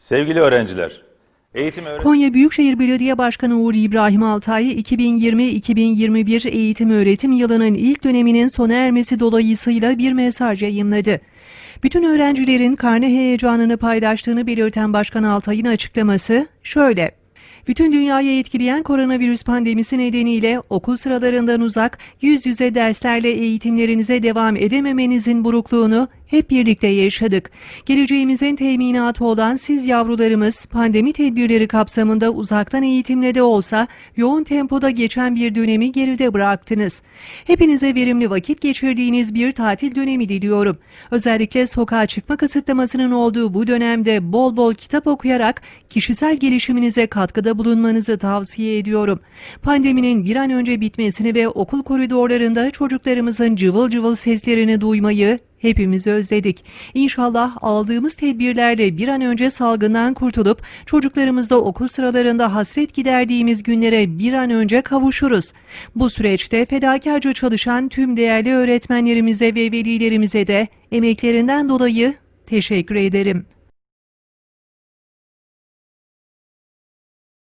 Sevgili öğrenciler, eğitim öğretim Konya Büyükşehir Belediye Başkanı Uğur İbrahim Altay, 2020-2021 eğitim öğretim yılının ilk döneminin sona ermesi dolayısıyla bir mesaj yayımladı. Bütün öğrencilerin karne heyecanını paylaştığını belirten Başkan Altay'ın açıklaması şöyle. Bütün dünyayı etkileyen koronavirüs pandemisi nedeniyle okul sıralarından uzak, yüz yüze derslerle eğitimlerinize devam edememenizin burukluğunu hep birlikte yaşadık. Geleceğimizin teminatı olan siz yavrularımız pandemi tedbirleri kapsamında uzaktan eğitimle de olsa yoğun tempoda geçen bir dönemi geride bıraktınız. Hepinize verimli vakit geçirdiğiniz bir tatil dönemi diliyorum. Özellikle sokağa çıkma kısıtlamasının olduğu bu dönemde bol bol kitap okuyarak kişisel gelişiminize katkıda bulunmanızı tavsiye ediyorum. Pandeminin bir an önce bitmesini ve okul koridorlarında çocuklarımızın cıvıl cıvıl seslerini duymayı hepimiz özledik. İnşallah aldığımız tedbirlerle bir an önce salgından kurtulup çocuklarımızda okul sıralarında hasret giderdiğimiz günlere bir an önce kavuşuruz. Bu süreçte fedakarca çalışan tüm değerli öğretmenlerimize ve velilerimize de emeklerinden dolayı teşekkür ederim.